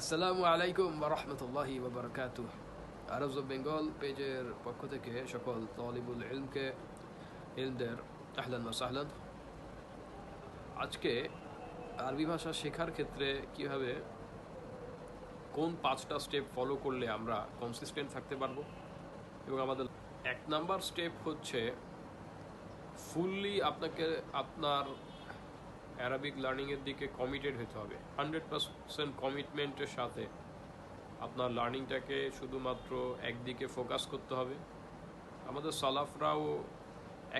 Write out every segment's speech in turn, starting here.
আসসালামু আলাইকুম রহমতুল্লাহি ওবরকাত আরবস অফ বেঙ্গল পেজের পক্ষ থেকে সকল তলিবুল ইলমকে ইলমদের আহলান সাহলান আজকে আরবি ভাষা শেখার ক্ষেত্রে কীভাবে কোন পাঁচটা স্টেপ ফলো করলে আমরা কনসিস্টেন্ট থাকতে পারব এবং আমাদের এক নাম্বার স্টেপ হচ্ছে ফুললি আপনাকে আপনার অ্যারাবিক লার্নিংয়ের দিকে কমিটেড হতে হবে। হান্ড্রেড পার্সেন্ট কমিটমেন্টের সাথে আপনার লার্নিংটাকে শুধুমাত্র একদিকে ফোকাস করতে হবে। আমাদের সালাফরাও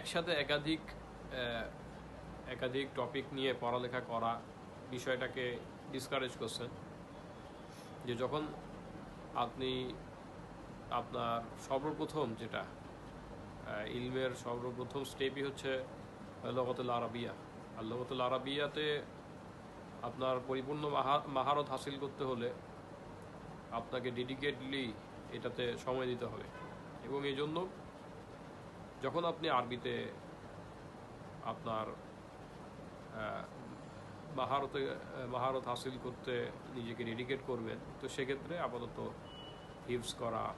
একসাথে একাধিক একাধিক টপিক নিয়ে পড়ালেখা করা বিষয়টাকে ডিসকারেজ করছেন। যে যখন আপনি আপনার সর্বপ্রথম যেটা ইলমের সর্বপ্রথম স্টেপই হচ্ছে লগতুল আরবিয়া। আর লগতুল আরবিয়াতে আপনার পরিপূর্ণ মাহা- মাহারত হাসিল করতে হলে আপনাকে ডেডিকেটলি এটাতে সময় দিতে হবে। এবং এই জন্য যখন আপনি আরবিতে আপনার মাহারতে, মাহারত হাসিল করতে নিজেকে ডেডিকেট করবেন, তো সেক্ষেত্রে আপাতত হিপস করা,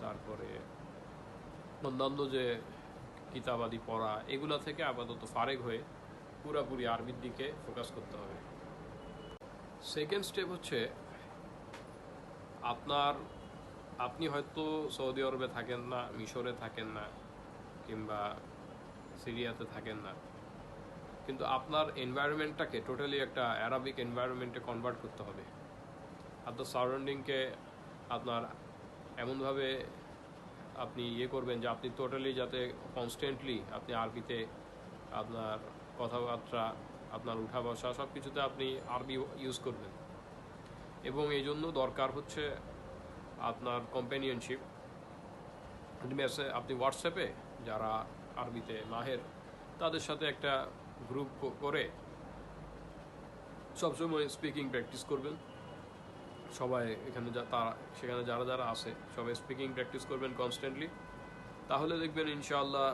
তারপরে অন্যান্য যে কিতাবাদি পড়া, এগুলা থেকে আপাতত ফারেক হয়ে পুরাপুরি আরবির দিকে ফোকাস করতে হবে। সেকেন্ড স্টেপ হচ্ছে, আপনার, আপনি হয়তো সৌদি আরবে থাকেন না, মিশরে থাকেন না, কিংবা সিরিয়াতে থাকেন না। কিন্তু আপনার এনভায়রনমেন্টটাকে টোটালি একটা অ্যারাবিক এনভায়রনমেন্টে কনভার্ট করতে হবে। আপনার সারাউন্ডিংকে আপনার এমনভাবে আপনি ইয়ে করবেন যে আপনি টোটালি যাতে কনস্ট্যান্টলি আপনি আরবিতে আপনার কথাবার্তা, আপনার উঠা বসা সব কিছুতে আপনি আরবি ইউজ করবেন। এবং এই জন্য দরকার হচ্ছে আপনার কম্প্যানিয়নশিপ আপনি মেসে আপনি হোয়াটসঅ্যাপে যারা আরবিতে মাহের, তাদের সাথে একটা গ্রুপ করে সবসময় স্পিকিং প্র্যাকটিস করবেন। সবাই এখানে যা, তারা, সেখানে যারা যারা আছে, সবাই স্পিকিং প্র্যাকটিস করবেন কনস্ট্যান্টলি তাহলে দেখবেন ইনশাআল্লাহ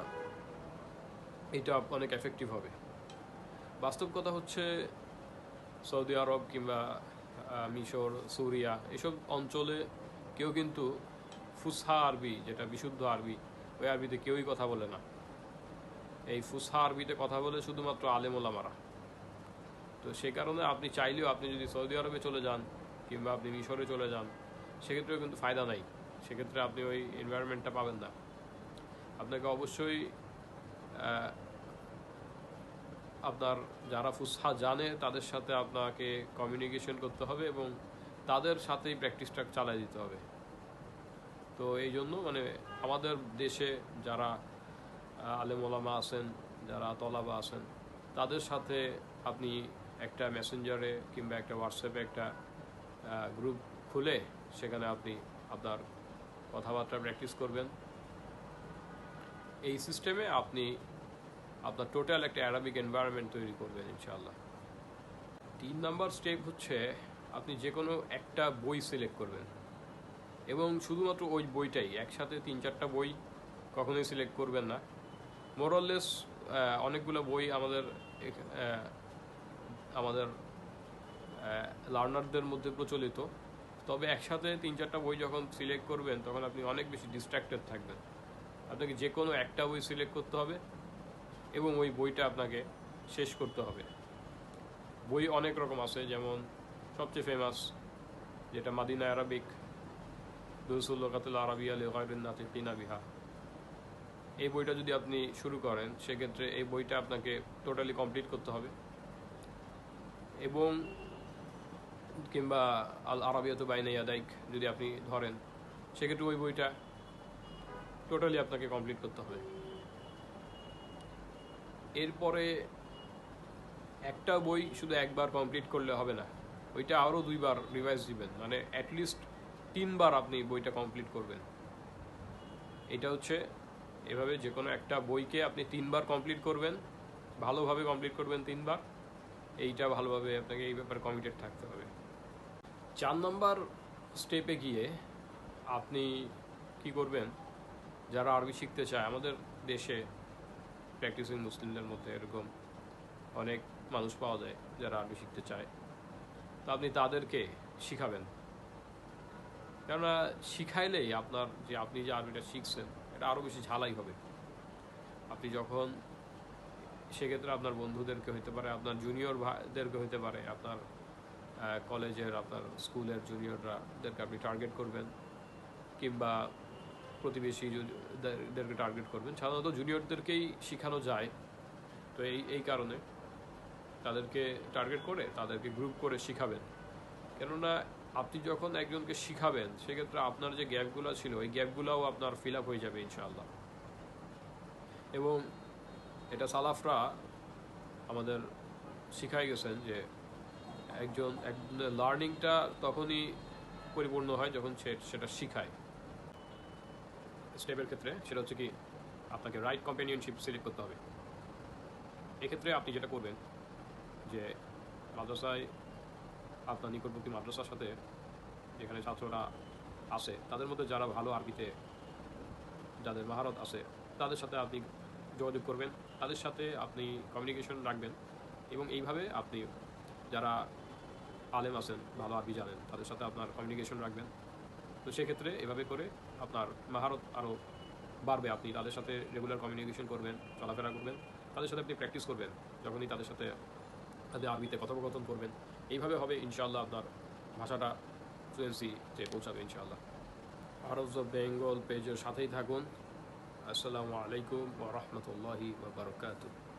এটা অনেক এফেক্টিভ হবে। বাস্তব কথা হচ্ছে সৌদি আরব কিংবা মিশর, সুরিয়া এসব অঞ্চলে কেউ কিন্তু ফুসহা আরবি, যেটা বিশুদ্ধ আরবি, ওই আরবিতে কেউই কথা বলে না। এই ফুসহা আরবিতে কথা বলে শুধুমাত্র আলেমোলামারা তো সে কারণে আপনি চাইলেও আপনি যদি সৌদি আরবে চলে যান কিংবা আপনি মিশরে চলে যান, সেক্ষেত্রেও কিন্তু ফায়দা নাই। সেক্ষেত্রে আপনি ওই এনভায়রনমেন্টটা পাবেন না। আপনাকে অবশ্যই আপনার যারা ফুসহা জানে তাদের সাথে আপনাকে কমিউনিকেশন করতে হবে এবং তাদের সাথেই প্র্যাকটিসটা চালাই দিতে হবে। তো এই জন্য মানে আমাদের দেশে যারা আহ, আলেম ওলামা আছেন যারা তলাবা আছেন তাদের সাথে আপনি একটা মেসেঞ্জারে কিংবা একটা হোয়াটসঅ্যাপে একটা গ্রুপ খুলে সেখানে আপনি আপনার কথাবার্তা প্র্যাকটিস করবেন। এই সিস্টেমে আপনি আপনার টোটাল একটা অ্যারাবিক এনভায়রনমেন্ট তৈরি করবেন, ইনশাআল্লাহ। তিন নাম্বার স্টেপ হচ্ছে, আপনি যে কোনো একটা বই সিলেক্ট করবেন। এবং শুধুমাত্র ওই বইটাই, একসাথে তিন চারটা বই কখনোই সিলেক্ট করবেন না। মোরলেস অনেকগুলো বই আমাদের আমাদের লার্নারদের মধ্যে প্রচলিত। তবে একসাথে তিন চারটা বই যখন সিলেক্ট করবেন, তখন আপনি অনেক বেশি ডিস্ট্র্যাক্টেড থাকবেন। আপনাকে যে কোনো একটা বই সিলেক্ট করতে হবে। এবং ওই বইটা আপনাকে শেষ করতে হবে। বই অনেক রকম আছে, যেমন সবচেয়ে ফেমাস যেটা মাদিনা আরবিক দুসুল্লকাতুল আরবিয়া লেগাইরিন নাতিকিনা বিহা। এই বইটা যদি আপনি শুরু করেন, সেক্ষেত্রে এই বইটা আপনাকে টোটালি কমপ্লিট করতে হবে। এবং কিংবা আল আরবিয়াত বাইনা ইয়াদাইক যদি আপনি ধরেন, সেক্ষেত্রে ওই বইটা টোটালি আপনাকে কমপ্লিট করতে হবে। এরপরে একটা বই শুধু একবার কমপ্লিট করলে হবে না, ওইটা আরও দুইবার রিভাইজ দিবেন। মানে অ্যাটলিস্ট তিনবার আপনি বইটা কমপ্লিট করবেন। এটা হচ্ছে এভাবে যে কোনো একটা বইকে আপনি তিনবার কমপ্লিট করবেন, ভালোভাবে কমপ্লিট করবেন তিনবার, এইটা ভালোভাবে আপনাকে এই ব্যাপারে কমিটেড থাকতে হবে। চার নম্বর স্টেপে গিয়ে আপনি কি করবেন? যারা আরবি শিখতে চায়, আমাদের দেশে প্র্যাকটিসিং মুসলিমদের মধ্যে এরকম অনেক মানুষ পাওয়া যায় যারা আরবি শিখতে চায়। তো আপনি তাদেরকে শিখাবেন। কেননা শিখাইলেই আপনার যে আপনি যে আরবিটা শিখছেন, এটা আরও বেশি ঝালাই হবে। আপনি যখন সেক্ষেত্রে আপনার বন্ধুদেরকে হইতে পারে, আপনার জুনিয়র ভাইদেরকে হইতে পারে, আপনার কলেজের আপনার স্কুলের জুনিয়ররাদেরকে আপনি টার্গেট করবেন। কিংবা প্রতিবেশীদেরকে টার্গেট করবেন। সাধারণত জুনিয়রদেরকেই শেখানো যায়। তো এই এই কারণে তাদেরকে টার্গেট করে, তাদেরকে গ্রুপ করে শিখাবেন। কেননা আপনি যখন একজনকে শিখাবেন, সেক্ষেত্রে আপনার যে গ্যাপগুলো ছিল, ওই গ্যাপগুলোও আপনার ফিল আপ হয়ে যাবে ইনশাআল্লাহ। এবং এটা সালাফরা আমাদের শিখাই গেছেন যে একজন এক লার্নিংটা তখনই পরিপূর্ণ হয় যখন সে, সেটা শিখায়। স্টেপের ক্ষেত্রে সেটা হচ্ছে কি আপনাকে রাইট কম্পেনিয়নশিপ সিলেক্ট করতে হবে। এক্ষেত্রে আপনি যেটা করবেন যে মাদ্রাসায় আপনার নিকটবর্তী মাদ্রাসার সাথে যেখানে ছাত্ররা আছে, তাদের মধ্যে যারা ভালো আরবিতে যাদের মহারত আছে, তাদের সাথে আপনি যোগাযোগ করবেন, তাদের সাথে আপনি কমিউনিকেশন রাখবেন এবং এইভাবে আপনি যারা আলেম আছেন, ভালো আরবি জানেন, তাদের সাথে আপনার কমিউনিকেশন রাখবেন। তো সেক্ষেত্রে এভাবে করে আপনার মহারত আরও বাড়বে। আপনি তাদের সাথে রেগুলার কমিউনিকেশন করবেন, চলাফেরা করবেন, তাদের সাথে আপনি প্র্যাকটিস করবেন, যখনই তাদের সাথে তাদের আরবিতে কথোপকথন করবেন। এইভাবে হবে ইনশাআল্লাহ আপনার ভাষাটা ফ্লুয়েন্সিতে পৌঁছাবে ইনশাআল্লাহ। অফ বেঙ্গল পেজের সাথেই থাকুন। আসসালামু আলাইকুম রাহমাতুল্লাহি ওয়া বারাকাতুহু।